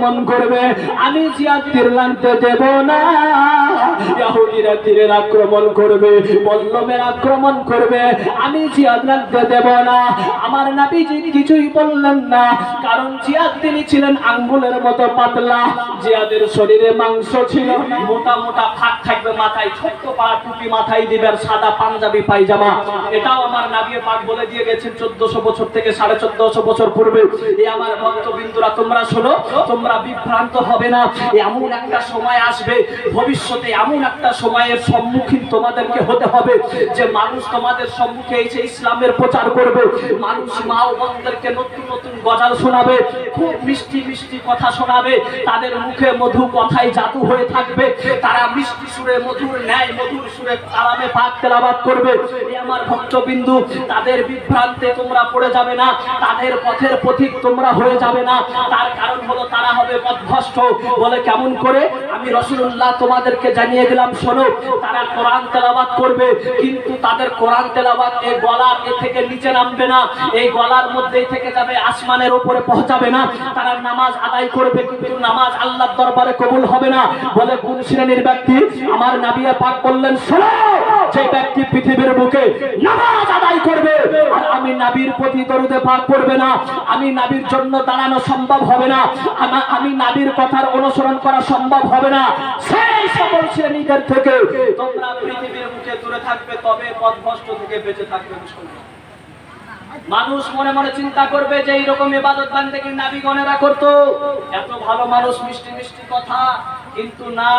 আক্রমণ করবে আমি জিয়াদ তীর লানতে দেব না। ইহুদিরা তীরের আক্রমণ করবে আক্রমণ করবে। আমি জিয়াদ দেব না। আমার নাবিজি কিছুই বললেন না। কারণ জিয়াদ তিনি ছিলেন আঙ্গুলের মতো পাতলা। জিয়াদের শরীরে মাংস ছিল। মোটা মোটা ফাঁক থাকবে মাথায়, ছোট্ট পাড়া টুপি মাথায় দিবে আর সাদা পাঞ্জাবি পায়জামা। এটাও আমার নাবিয়ে পাক বলে দিয়ে গেছেন চোদ্দশো বছর থেকে সাড়ে চোদ্দশো বছর পূর্বে। আমার ভক্তবিন্দুরা, তোমরা শোনো, তোমরা বিভ্রান্ত হবে না। এমন একটা সময় আসবে, ভবিষ্যতে এমন একটা সময়ের সম্মুখীন তোমাদেরকে হতে হবে যে মানুষ তোমাদের সম্মুখে এসে ইসলামের প্রচার করবে, মানুষ মা ও বোনদেরকে নতুন নতুন গজাল শোনাবে, খুব মিষ্টি মিষ্টি কথা শোনাবে, তাদের মুখে মধু কথায় জাদু হয়ে থাকবে, তারা মিষ্টি সুরে মধুর ন্যায়, মধুর সুরে কালামে পাক তেলাবাদ করবে। আমার ভক্তবিন্দু, তাদের বিভ্রান্তে তোমরা পড়ে যাবে না, তাদের পথের পথিক তোমরা হয়ে যাবে না, তার কারণ হলো তারা হবে পথভ্রষ্ট বলে কেমন করে? আমি রসুল্লাহ তোমাদেরকে জানিয়ে দিলাম শোনো, তারা কোরআন তেলাবাদ করবে, কিন্তু তাদের কোরআন তেলাবাদ এই গলার এ থেকে নিচে নামবে না, এই গলার মধ্যেই থেকে যাবে, আসমানের উপরে পৌঁছাবে না, তারা নামাজ আদায় করবে, কিন্তু নামাজ আল্লাহর দরবারে কবুল হবে না, বলে কোন শ্রেণির ব্যক্তি আমার নাবিয়া পাক বললেন, শোনো, যে ব্যক্তি পৃথিবীর বুকে নামাজ আদায় করবে, আর আমি নাবির প্রতি দরুদে পাক করবে না, আমি নাবির জন্য দাঁড়ানো সম্ভব হবে না আমি নাবির কথার অনুসরণ করা সম্ভব হবে না, সেই সকল থেকে। তোমরা পৃথিবীর মুখে দূরে থাকবে তবে পথভ্রষ্ট থেকে বেঁচে থাকবে মুসলমান। মানুষ মনে মনে চিন্তা করবে যে এইরকম এবাদত বান্দেগি নাবিগণেরা করতো? এত ভালো মানুষ, মিষ্টি মিষ্টি কথা। কিন্তু না,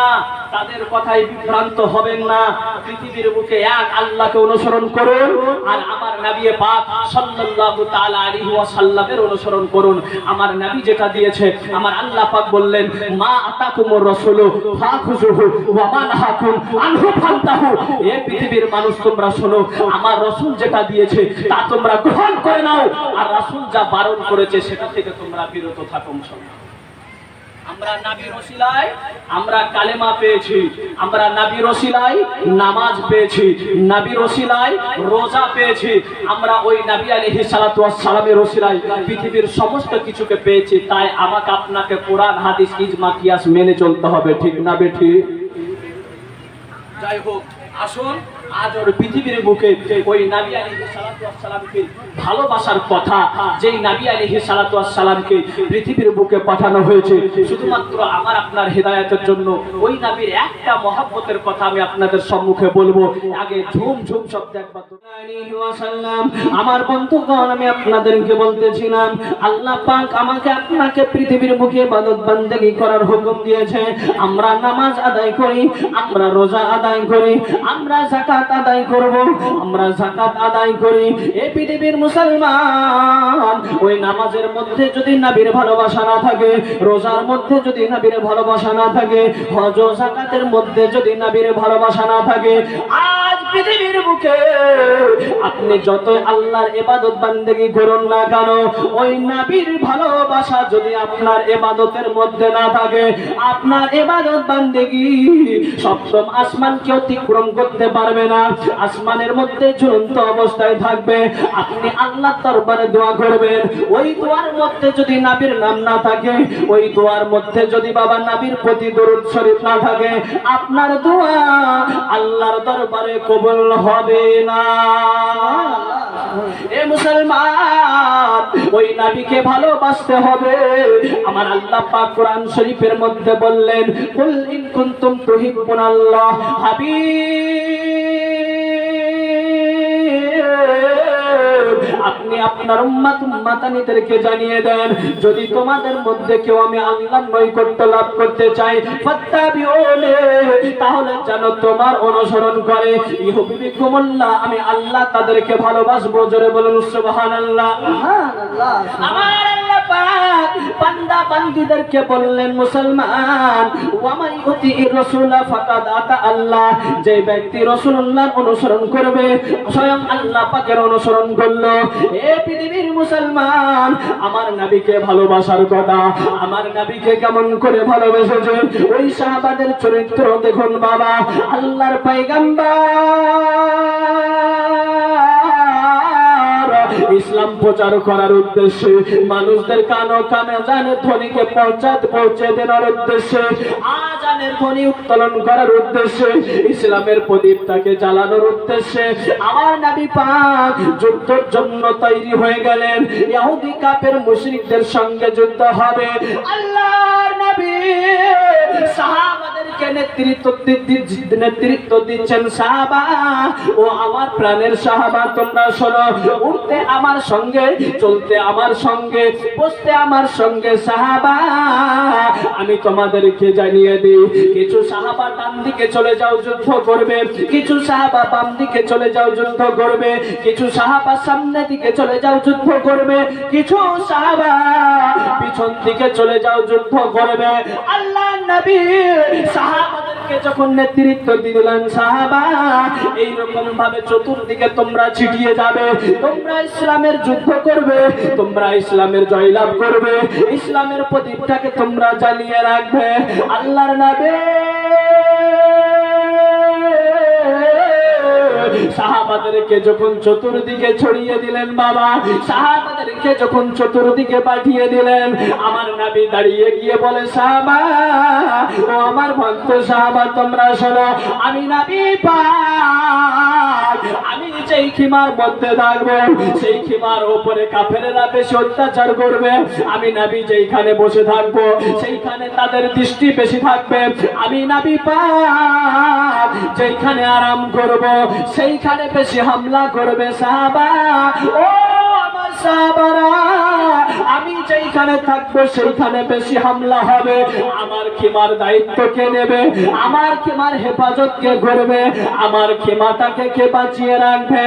তাদের কথায় বিভ্রান্ত হবেন না। পৃথিবীর বুকে এক আল্লাহকে অনুসরণ করুন আর আমার নবী পাক সাল্লাল্লাহু তাআলা আলাইহি ওয়াসাল্লামের অনুসরণ করুন। আমার নবী যেটা দিয়েছে, আমার আল্লাহ পাক বললেন, মা আতাকুমুর রাসূলু ফাখুযুহু ওয়া মা নাহাকুম আনহু ফান্তাহু। এ পৃথিবীর মানুষ তোমরা শোনো, আমার রাসূল যেটা দিয়েছে, তা তোমরা গ্রহণ করে নাও। আর রাসূল যা বারণ করেছে সেটা থেকে তোমরা বিরত থাকো মুসলমান। আমরা আমরা কালেমা পেয়েছি। আমরা নামাজ পেয়েছি। নাবির ওসিলায় রোজা পেয়েছি। আমরা ওই নাবি ওয়াস সালামের ওসিলায় পৃথিবীর সমস্ত কিছুকে পেয়েছি। তাই আমাকে আপনাকে কোরআন, হাদিস, ইজমা, কিয়াস মেনে চলতে হবে। ঠিক না, বেঠি? যাই হোক, আসুন। আজ ওর পৃথিবীর বুকে ওই নাবি আলাইহিস সালাতু ওয়াস সালামকে ভালোবাসার কথা, যেই নাবি আলাইহিস সালাতু ওয়াস সালামকে পৃথিবীর বুকে পাঠানো হয়েছে, শুধুমাত্র আমার আপনার হেদায়েতের জন্য ওই নাবির একটা মহব্বতের কথা আমি আপনাদের সম্মুখে বলব। আগে ঝুম ঝুম শব্দ আমার বন্ধুগণ, আমি আপনাদেরকে বলতেছিলাম, আল্লাহ পাক আমাকে আপনাকে পৃথিবীর মুখে ইবাদত বান্দেগি করার হুকুম দিয়েছে। আমরা নামাজ আদায় করি, আমরা রোজা আদায় করি, আমরা যাকাত আদায় করব। আমরা যাকাত আদায় করি। এই পৃথিবীর মুসলমান, ওই নামাজের মধ্যে যদি নবীর ভালোবাসা না থাকে, রোজার মধ্যে যদি নবীর ভালোবাসা না থাকে, হজ ও যাকাতের মধ্যে যদি নবীর ভালোবাসা না থাকে, আজ পৃথিবীর বুকে আপনি যত আল্লাহর ইবাদত বান্দেগি করুন না কেন, ওই নবীর ভালোবাসা যদি আপনার ইবাদতের মধ্যে না থাকে, আপনার ইবাদত বান্দেগি সপ্তম আসমানকে অতিক্রম করতে পারবে না। আসমানের মধ্যে ঝুলন্ত অবস্থায় থাকবে। আপনি আল্লাহ দরবারে দোয়া করবেন। ওই দোয়ার মধ্যে যদি নাবির নাম না থাকে, ওই দোয়ার মধ্যে যদি বাবা নাবির প্রতি দরুদ শরীফ না থাকে, আপনার দোয়া আল্লাহর দরবারে কবুল হবে না। এ মুসলমান, ওই নাবিকে ভালোবাসতে হবে। আমার আল্লাহ পাক কোরআন শরীফের মধ্যে বললেন, কুল ইন কুনতুম তুহিব্বুনাল্লাহ হাবিব। আপনি আপনার উম্মাত উম্মাতানিদেরকে জানিয়ে দেন যদি তোমাদের মধ্যে কেউ আমি আল্লাহর নৈকট্য লাভ করতে চাই ফাত্তাবিউনি তাহলে যেন তোমার অনুসরণ করে। ইহুবিকুমুল্লাহ আমি আল্লাহ তাদেরকে ভালোবাসবো জোরে বলুন সুবহানাল্লাহ। আমার আল্লাহ অনুসরণ করল। এ পৃথিবীর মুসলমান, আমার ভালোবাসার কথা, আমার নবীকে কেমন করে ভালোবেসেছে? ওই সাহাবাদের চরিত্র দেখুন বাবা, আল্লাহর পাইগাম্বার ইসলাম প্রচার করার উদ্দেশ্যে, মানুষদের কানো কানে জানে ধ্বনিকে পৌঁছাতে পৌঁছে দেওয়ার উদ্দেশ্যে, আজানের ধ্বনি উত্তোলন করার উদ্দেশ্যে, ইসলামের প্রদীপটাকে জ্বালানোর উদ্দেশ্যে, আমার নবী পাক যুদ্ধের জন্য তৈরি হয়ে গেলেন। ইহুদি কাপের মুশরিকদের সঙ্গে যুদ্ধ হবে। আল্লাহর নবী সাহাবাদেরকে নেতৃত্ব নেতৃত্ব দিচ্ছেন সাহাবা। ও আমার প্রাণের সাহাবা, তোমরা শোনো, উঠতে আমার সঙ্গে, চলতে আমার সঙ্গে, বসতে আমার সঙ্গে সাহাবা। আমি তোমাদেরকে জানিয়ে দিই, কিছু সাহাবা ডান দিকে চলে যাও, যুদ্ধ করবে। কিছু সাহাবা বাম দিকে চলে যাও, যুদ্ধ করবে। কিছু সাহাবা সামনে দিকে চলে যাও, যুদ্ধ করবে। কিছু সাহাবা পিছন দিকে চলে যাও, যুদ্ধ করবে। আল্লাহ নবী সাহাবাদেরকে যখন নেতৃত্ব দিলেন সাহাবা, এইরকম ভাবে চতুর্দিকে তোমরা ছিটিয়ে যাবে, তোমরা ইসলামের যুদ্ধ করবে, তোমরা ইসলামের জয়লাভ করবে, ইসলামের প্রদীপটাকে তোমরা জ্বালিয়ে রাখবে। আল্লাহর নাবে সাহাবাদেরকে যখন চতুর্দিকে ছড়িয়ে দিলেন, বাবা, সাহাবাদেরকে যখন চতুর্দিকে পাঠিয়ে দিলেন, আমার নাবি দাঁড়িয়ে গিয়ে বলে, সাহাবা, ও আমার ভক্ত সাহাবা, তোমরা শোনো, আমি নাবি পা আমি যেই খিমার মধ্যে থাকব, সেই খিমার ওপরে কাফেরেরা বেশি অত্যাচার করবে। আমি নাবি যেইখানে বসে থাকব, সেইখানে তাদের দৃষ্টি বেশি থাকবে। আমি নাবি পা যেইখানে আরাম করব, সেইখানে বেশি হামলা করবে সাহাবা। ও আমার সাহাবারা আমি যেইখানে থাকব, সেইখানে বেশি হামলা হবে। আমার খিমার দায়িত্ব কে নেবে? আমার খিমার হেফাজত কে করবে? আমার খিমাটাকে কে বাঁচিয়ে রাখবে?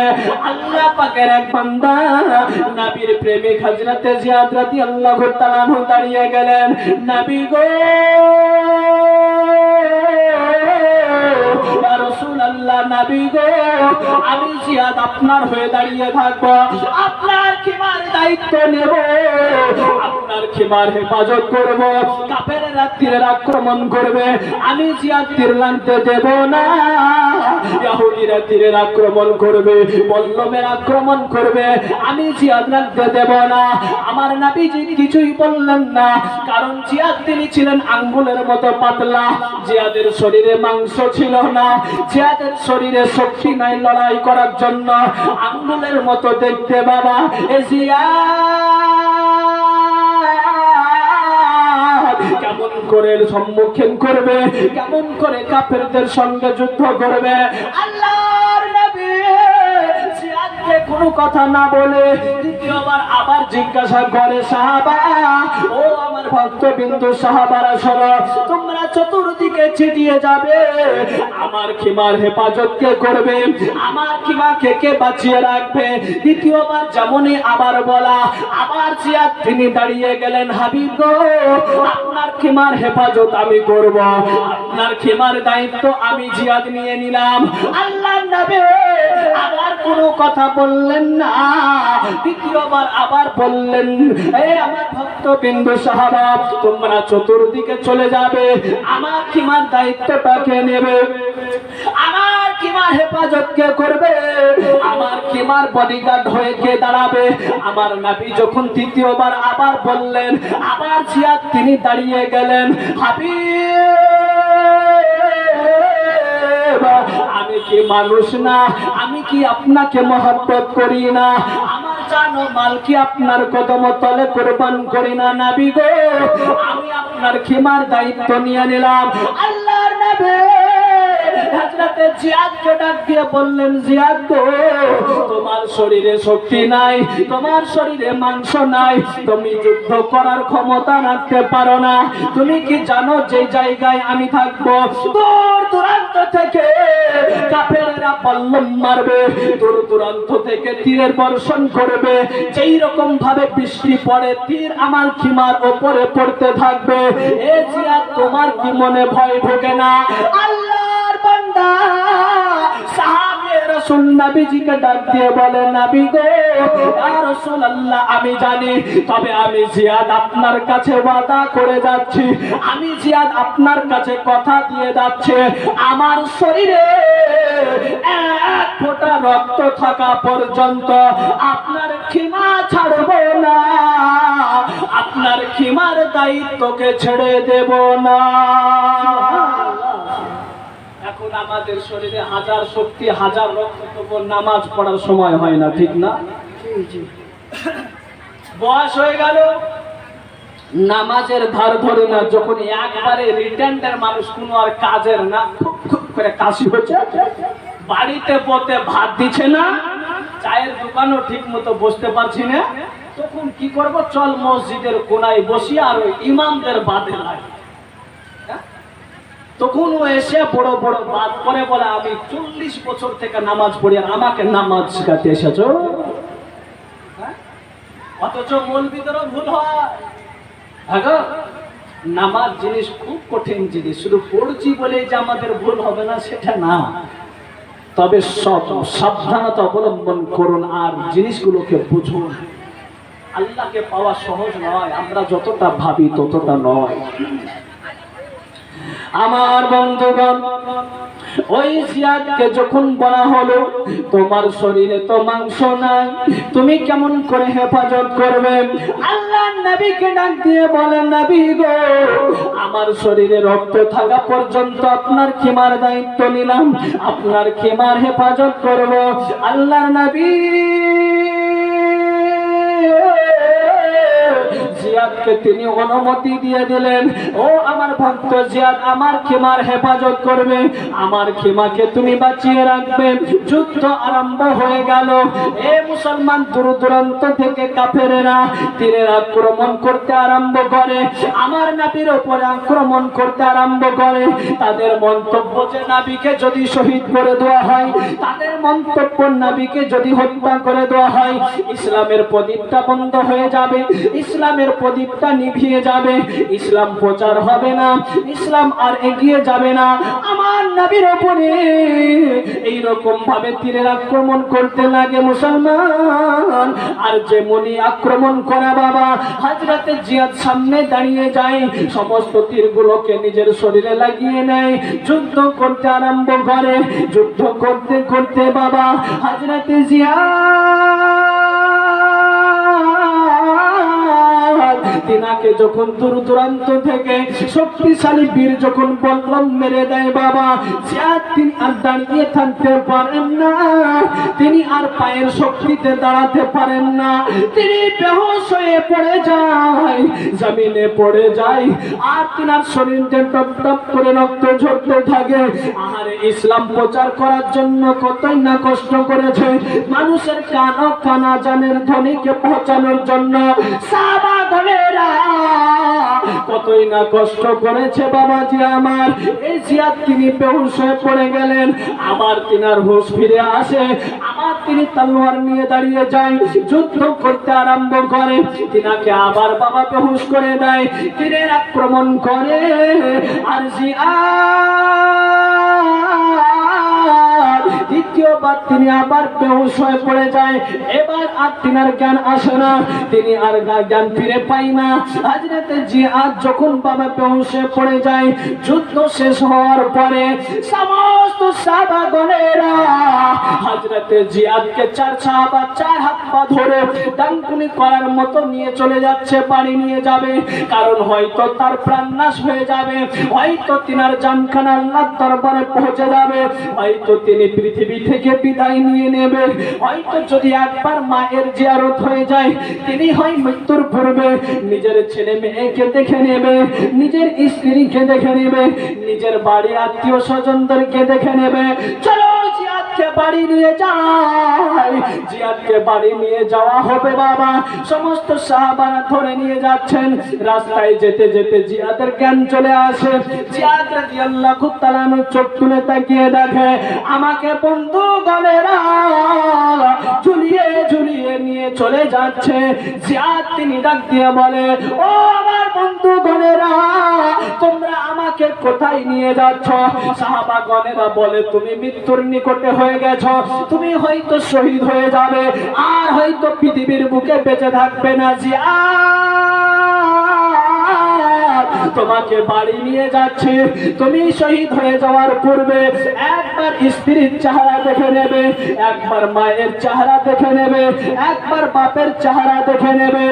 আল্লাহ পাকের এক বান্দা নবীর প্রেমিক হযরতে জিয়াদ রাদিয়াল্লাহু তাআলা দাঁড়িয়ে গেলেন। নবী গো! রাসূলুল্লাহ নবী গো, আমি জিয়াদ আপনার হয়ে দাঁড়িয়ে থাকব। আপনার খিমার দায়িত্ব নেব। আপনার খিমার হেফাজত করব। কাপের রাত্রির আক্রমণ করবে। আমি জিয়াদ দেব না। ইহুদিরা তীরের আক্রমণ করবে আক্রমণ করবে। আমি জিয়াদ রাখতে দেব না। আমার নাবিজি কিছুই বললেন না, কারণ জিয়াদ তিনি ছিলেন আঙ্গুলের মতো পাতলা। জিয়াদের শরীরে মাংস ছিল না। জিয়াদের শরীরে শক্তি নাই লড়াই করার জন্য। আঙ্গুলের মতো দেখতে বাবা, এ কেমন করে সম্মুখীন করবে? কেমন করে কাফেরদের সঙ্গে যুদ্ধ করবে? আল্লাহর কোনো কথা না বলে দ্বিতীয়বার আবার জিজ্ঞাসা করে, সাহাবা, ও ভক্তবিন্দু সাহাবারা শোনো তোমরা চতুর্দিকে ছিটিয়ে যাবে। আমার খিমার হেফাজত করবে? আমার খিমাকে কে বাঁচিয়ে রাখবে? দ্বিতীয়বার যেমনই আবার বলা, আবার জিয়াদ তিনি দাঁড়িয়ে গেলেন, হাবিব গো, আপনার খিমার হেফাজত আমি করব। আপনার খিমার দায়িত্ব আমি জিয়াদ নিয়ে নিলাম। আল্লাহ নবী আবার কোনো কথা বললেন না। দ্বিতীয়বার আবার বললেন, এ আমার ভক্ত বিন্দু সাহাবা তোমরা চতুর্দিকে চলে যাবে। আমার কিমার দায়িত্বটাকে নেবে? আমার কিমার হেফাজত কে করবে? আমার কিমার বডিগার্ড হয়ে কে দাঁড়াবে? আমার নাবি যখন তৃতীয়বার আবার বললেন, আবার জিয়াদ তিনি দাঁড়িয়ে গেলেন, হাবিব, আমি কি মানুষ না? আমি কি আপনাকে মহব্বত করি না? জানো মাল কি আপনার কদম তলে কোরবান করি না নাবি গো। আমি আপনার খিমার দায়িত্ব নিয়ে নিলাম। আল্লাহর নবী। হযরতে জিয়াদকে ডাক দিয়ে বললেন, জিয়াদ গো, তোমার শরীরে শক্তি নাই, তোমার শরীরে মাংস নাই, তুমি যুদ্ধ করার ক্ষমতা রাখতে পারো না। তুমি কি জানো যে জায়গায় আমি থাকব? দূর দূরান্ত থেকে কাফেরেরা পল্লম মারবে, দূর দূরান্ত থেকে তীরের বর্ষণ করবে। যেই রকম ভাবে বৃষ্টি পড়ে, তীর আমার খিমার ওপরে পড়তে থাকবে। এ জিয়া তোমার কি মনে ভয় ঢোকে না? আল্লাহর সাহাবে রাসূল নবীজিকে ডাক দিয়ে বলে, নবী আমি জানি, তবে আমি জিয়াদ আপনার কাছে করে যাচ্ছি। আমি জিয়াদ আপনার কাছে কথা দিয়ে যাচ্ছে। আমার শরীরে এক ফোঁটা রক্ত থাকা পর্যন্ত আপনার খিমা ছাড়ব না। আপনার খিমার দায়িত্বকে ছেড়ে দেব না। এখন আমাদের শরীরে হাজার শক্তি, হাজার রক্ত নামাজ পড়ার সময় হয় না, ঠিক না? বয়স হয়ে গেল, নামাজের ধার ধরে না, যখন একবারে রিটার্নের মানুষ কোনো আর কাজের না, খুব খুব করে কাশি হচ্ছে। বাড়িতে পথে ভাত দিচ্ছে না, চায়ের দোকানও ঠিক মতো বসতে পারছি না। তখন কি করব? চল মসজিদের কোনায় বসি আর ইমামদের বাদে লাগে? তখন ও এসে বড় বড় বাদ করে বলে, আমি চল্লিশ বছর থেকে নামাজ পড়ি আর আমাকে নামাজ শিখাতে এসেছ হ্যাঁ? অথচ মৌলবিদেরও ভুল হয় হ্যাঁ? নামাজ জিনিস খুব কঠিন জিনিস, শুধু পড়ছি বলে যে আমাদের ভুল হবে না, সেটা না তবে সব সাবধানতা অবলম্বন করুন, আর জিনিসগুলোকে বুঝুন আল্লাহকে পাওয়া সহজ নয়, আমরা যতটা ভাবি ততটা নয় আমার বন্ধুগণ, ওই জিয়াদকে যখন বলা হলো, তোমার শরীরে তো মাংস নাই, তুমি কেমন করে হেফাজত করবে? আল্লাহ নবীকে ডাক দিয়ে বলেন নবী গো, আমার শরীরে রক্ত থাকা পর্যন্ত আপনার খিমার দায়িত্ব নিলাম, আপনার খিমার হেফাজত করব। আল্লাহর নবী জিয়াদকে তিনি অনুমতি দিয়ে দিলেন। ও আমার ভক্ত জিয়াদ, আমার খেমার হেফাজত করবে। আমার খেমাকে তুমি বাঁচিয়ে রাখবে। যুদ্ধ আরম্ভ হয়ে গেল। এ মুসলমান দূর দূরান্ত থেকে কাফেরেরা তীরের আক্রমণ করতে আরম্ভ করে। আমার নাবির ওপরে আক্রমণ করতে আরম্ভ করে। তাদের মন্তব্য যে নাবিকে যদি শহীদ করে দেওয়া হয়, তাদের মন্তব্য নাবিকে যদি হত্যা করে দেওয়া হয়, ইসলামের প্রদীপটা বন্ধ হয়ে যাবে। ইসলামের প্রদীপটা নিভিয়ে যাবে। ইসলাম প্রচার হবে না, ইসলাম আর এগিয়ে যাবে না। আমার নবীর ওপরে এইরকম ভাবে তীরের আক্রমণ করতে লাগে মুসলমান। আর যে মনি আক্রমণ করা বাবা, হাজরাতে জিয়াদ সামনে দাঁড়িয়ে যায়। সমস্ত তীরগুলোকে নিজের শরীরে লাগিয়ে নেয়। যুদ্ধ করতে আরম্ভ করে। যুদ্ধ করতে করতে বাবা, হাজরাতে জিয়াদ তিনাকে যখন দূর দূরান্ত থেকে শক্তিশালী বীর যখন বল্লম মেরে দেয় বাবা জিয়াদ তিনি আর দাঁড়িয়ে থাকতে পারেন না। তিনি আর পায়ের শক্তিতে দাঁড়াতে পারেন না। তিনি বেহোশ হয়ে পড়ে যায়, জমিনে পড়ে যায়। আর তিনার শরীরকে টপ টপ করে রক্ত ঝরতে থাকে। আর ইসলাম প্রচার করার জন্য কতই না কষ্ট করেছে। মানুষের কান কানা জানের ধ্বনিকে পৌঁছানোর জন্য সাবাগনেরা কতই না কষ্ট করেছে বাবাজি আমার। এই জিয়াদ তিনি বেহুশ হয়ে পড়ে গেলেন। আবার তিনার হুশ ফিরে আসে। আবার তিনি তলোয়ার নিয়ে দাঁড়িয়ে যায়, যুদ্ধ করতে আরম্ভ করে। তিনাকে আবার বাবা বেহুশ করে দেয়। তীরের আক্রমণ করে। আর জিয়াদ দ্বিতীয়বার তিনি আবার বেহুশ হয়ে পড়ে যায়। এবার আর তিনার জ্ঞান আসে না। তিনি আর জ্ঞান ফিরে পাই না। হাজরাতে আর যখন বাবা বেহুশ হয়ে পড়ে যায়, যুদ্ধ শেষ হওয়ার পরে সমস্ত সাহাবাগণেরা হাজরাতে জিয়াদকে চার সাহাবা চার হাত পা ধরে ডাঙ্কুনি করার মতো নিয়ে চলে যাচ্ছে বাড়ি নিয়ে যাবে। কারণ হয়তো তার প্রাণ নাশ হয়ে যাবে, হয়তো তিনার জানখানা আল্লাহর দরবারে পৌঁছে যাবে, হয়তো তিনি পৃথিবী থেকে বিদায় নিয়ে নেবে, হয়তো যদি একবার মায়ের জিয়ারত হয়ে যায়, তিনি হয় মৃত্যুর পূর্বে নিজের ছেলে মেয়েকে দেখে নেবে, নিজের স্ত্রীকে দেখে নেবে, নিজের বাড়ির আত্মীয় স্বজনদেরকে দেখে নেবে। চলো জিয়াদকে বাড়ি নিয়ে যাই জিয়াদকে বাড়ি নিয়ে যাওয়া হবে বাবা। সমস্ত সাহাবারা ধরে নিয়ে যাচ্ছেন। রাস্তায় যেতে যেতে জিয়াদের জ্ঞান চলে আসে। জিয়াদ রাদিয়াল্লাহু তাআলা চোখ তুলে তাকিয়ে দেখে, আমাকে বন্ধু গলেরা ঝুলিয়ে ঝুলিয়ে নিয়ে চলে যাচ্ছে। জিয়াদ তিনি ডাক দিয়ে বলে, ও আমার বন্ধু গণেরা তোমরা আমাকে কোথায় নিয়ে যাচ্ছ? সাহাবা গণেরা বলে, তুমি মৃত্যুর নিকটে হয়ে গেছো। তুমি হয়তো শহীদ হয়ে যাবে আর হয়তো পৃথিবীর বুকে বেঁচে থাকবে না জিয়াদ তোমাকে বাড়ি নিয়ে যাচ্ছি। তুমি শহীদ হয়ে যাওয়ার পূর্বে একবার স্ত্রীর চেহারা দেখে নেবে, একবার মায়ের চেহারা দেখে নেবে, একবার বাপের চেহারা দেখে নেবে।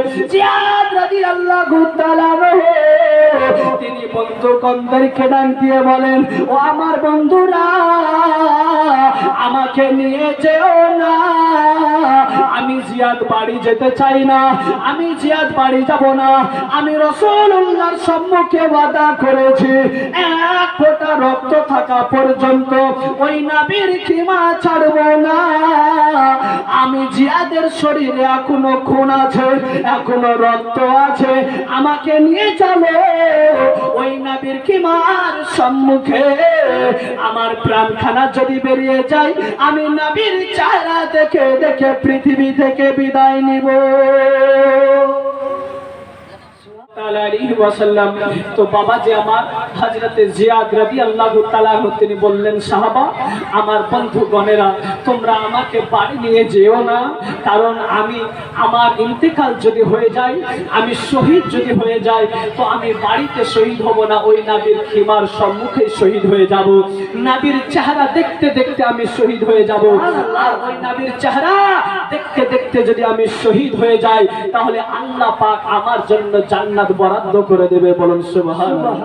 তিনি বন্ধু কন্দেরকে ডাক দিয়ে বলেন, ও আমার বন্ধুরা, আমাকে নিয়ে যেও না। আমি জিয়াদ বাড়ি যেতে চাই না, আমি জিয়াদ বাড়ি যাব না। আমি রসুল্লাহর সম্মুখে ওয়াদা করেছি। এক ফোঁটা রক্ত থাকা পর্যন্ত ওই নাবির খিমা ছাড়ব না। আমি জিয়াদের শরীরে এখনও খুন আছে, এখনও রক্ত আছে। আমাকে নিয়ে চলো। ওই নাবির খিমার সম্মুখে আমার প্রাণখানা যদি বেরিয়ে যায়, আমি নাবির চেহারা দেখে দেখে পৃথিবী থেকে বিদায় নিব। তো বাবা যে আমার হযরতে জিয়াদ রাদিয়াল্লাহু তাআলা তিনি বললেন, সাহাবা, আমার তোমরা আমাকে নিয়ে যেও না। কারণ আমি, আমার যদি হয়ে যায়, আমি শহীদ যদি হয়ে যায়, তো আমি বাড়িতে শহীদ হব না। ওই নাবির খিমার সম্মুখে শহীদ হয়ে যাব। নাবির চেহারা দেখতে দেখতে আমি শহীদ হয়ে যাব। আর ওই নাবির চেহারা দেখতে দেখতে যদি আমি শহীদ হয়ে যাই, তাহলে আল্লাহ পাক আমার জন্য জান্নাত বরাদ্দ করে দেবে বলুন সুবহানাল্লাহ।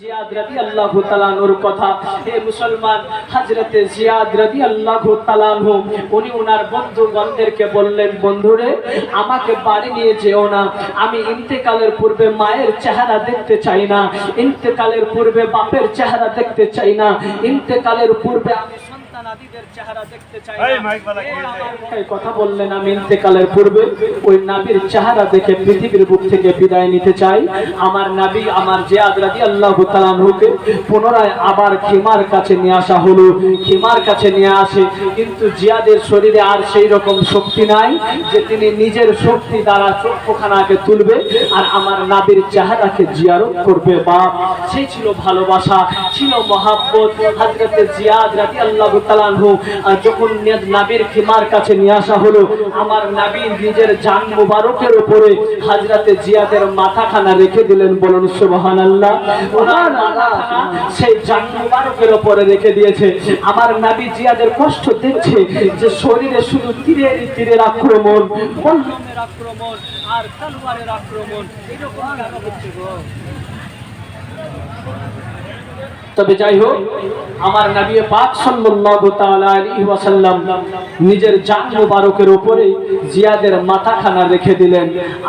জিয়াদ রাদিয়াল্লাহু তাআলা নূর কথা। হে মুসলমান হযরতে জিয়াদ রাদিয়াল্লাহু তাআলা আনহু উনি ওনার বন্ধুগণদেরকে বললেন বন্ধুরে আমাকে বাড়ি নিয়ে যেও না। আমি ইন্তেকালের পূর্বে মায়ের চেহারা দেখতে চাই না। ইন্তেকালের পূর্বে বাপের চেহারা দেখতে চাই না। ইন্তেকালের পূর্বে আমি চেহারা দেখতে চাই কথা বললেন আমি ইন্তেকালের পূর্বে ওই নাবির চেহারা দেখে পৃথিবীর বুক থেকে বিদায় নিতে চাই। আমার নাবি আমার জিয়াদ রাদিয়াল্লাহু তাআলা আনহুকে পুনরায় আবার খিমার কাছে নিয়ে আসা হলো। খিমার কাছে নিয়ে আসে কিন্তু জিয়াদের শরীরে আর সেই রকম শক্তি নাই যে তিনি নিজের শক্তি দ্বারা চক্ষুখানাকে তুলবে আর আমার নাবির চেহারাকে জিয়ারত করবে। বা সেই ছিল ভালোবাসা ছিল মহাব্বত। হযরতে জিয়াদ রাদিয়াল্লাহু তাআলা আহ, যখন নাবির খিমার কাছে নিয়ে আসা হলো আমার নাবি নিজের জান মুবারকের উপরে হাজরাতে জিয়াদের মাথাখানা রেখে দিলেন বলুন ওনার মাথাখানা সেই জান মুবারকের উপরে রেখে দিয়েছে। আমার নাবি জিয়াদের কষ্ট দিচ্ছে যে শরীরে শুধু তীরের তীরের আক্রমণ আক্রমণ আর তলোয়ারের আক্রমণ এরকম হচ্ছে গো? তবে যাই হোক, আমার নবী পাক সাল্লাল্লাহু তাআলা আলাইহি ওয়াসাল্লাম নিজের জান মুবারকের উপরে জিয়াদের মাথাখানা রেখে দিলেন।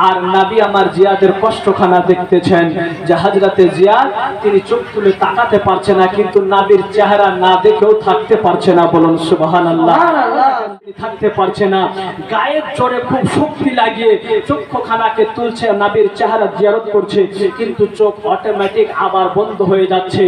আর নবী আমার জিয়াদের কষ্টখানা দেখতেছেন যে হযরতে জিয়াদ, তিনি চোখ তুলে তাকাতে পারছে না, কিন্তু নবীর চেহারা না দেখেও থাকতে পারছে না। বলুন, সুবহানাল্লাহ। থাকতে পারছে না। গায়ের জোরে খুব শক্তি লাগিয়ে চক্ষুখানাকে তুলছে, নাবির চেহারা জিয়ারত করছে, কিন্তু চোখ অটোমেটিক আবার বন্ধ হয়ে যাচ্ছে।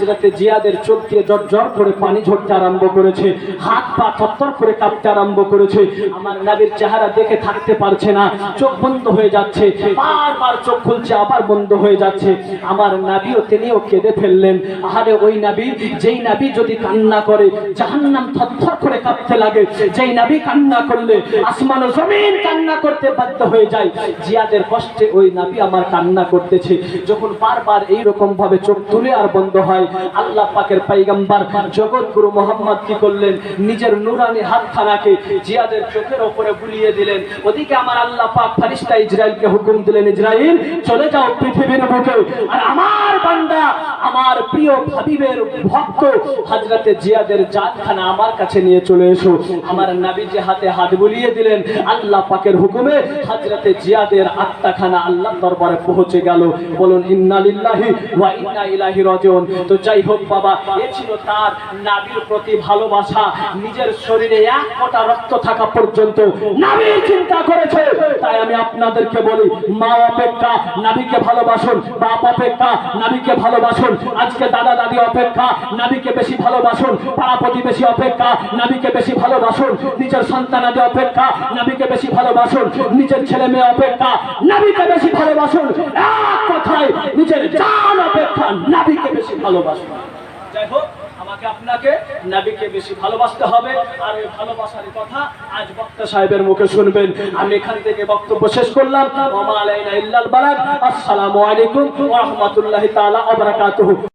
হাজরাতে জিয়াদের চোখ দিয়ে জট করে পানি ঝরতে আরম্ভ করেছে। হাত পা থরথর করে কাঁপতে আরম্ভ করেছে। আমার নাবির চেহারা দেখে থাকতে পারছে না। চোখ বন্ধ হয়ে যাচ্ছে। বারবার চোখ খুলছে, আবার বন্ধ হয়ে যাচ্ছে। আমার নাবিও তিনিও কেঁদে ফেললেন। আহারে ওই নাবি, যেই নাবি যদি কান্না করে, জাহান্নাম থরথর করে কাঁপতে লাগে। যেই নাবি কান্না করলে, আসমান জমিন কান্না করতে বাধ্য হয়ে যায়। জিয়াদের কষ্টে ওই নাবি আমার কান্না করতেছে। যখন বারবার এই রকম ভাবে চোখ তুলে আর বন্ধ হয় আল্লাহ পাকের পাইগাম্বার জগৎ গুরু মোহাম্মদ কি করলেন? নিজের নুরানি হাতখানাকে জিয়াদের চোখের ওপরে বুলিয়ে দিলেন। ওদিকে আমার আল্লাহ পাক ফারিস্তা ইসরায়েলকে হুকুম দিলেন ইসরায়েল চলে যাও পৃথিবীর বুকে। আর আমার বান্দা, আমার প্রিয় হাবিবের ভক্ত, হযরতে জিয়াদের জাতখানা আমার কাছে নিয়ে চলে এসো। আমার নবীজি হাতে হাত বুলিয়ে দিলেন। আল্লাহ পাকের হুকুমে হাজরাতে জিয়াদের আত্মাখানা আল্লাহ দরবারে পৌঁছে গেল। বলুন, ইন্না লিল্লাহি ওয়া ইন্না ইলাইহি রাজিউন। তো যাই হোক বাবা, এ ছিল তার নাবির প্রতি ভালোবাসা। নিজের শরীরে এক কটা রক্ত থাকা পর্যন্ত নাবি চিন্তা করেছে। আমি আপনাদেরকে বলি, মা অপেক্ষা নাবিকে ভালোবাসুন। বাপ অপেক্ষা নাবিকে ভালোবাসুন। আজকে দাদা দাদি অপেক্ষা নাবিকে বেশি ভালোবাসুন। পাড়া প্রতিবেশী অপেক্ষা নাবিকে বেশি ভালোবাসুন। নিজের সন্তানাদি অপেক্ষা নাবিকে বেশি ভালোবাসুন। নিজের ছেলে মেয়ে অপেক্ষা নাবিকে বেশি ভালোবাসুন। এক কথায়, নিজের জান অপেক্ষা নাবিকে বেশি ভালোবাসুন। যাই হোক আমাকে আপনাকে নাবিকে বেশি ভালোবাসতে হবে। আর ওই ভালোবাসার কথা আজ বক্তা সাহেবের মুখে শুনবেন। আমি এখান থেকে বক্তব্য শেষ করলাম। আসসালামু আলাইকুম রাহমাতুল্লাহি তাআলা ওয়া বারাকাতুহু।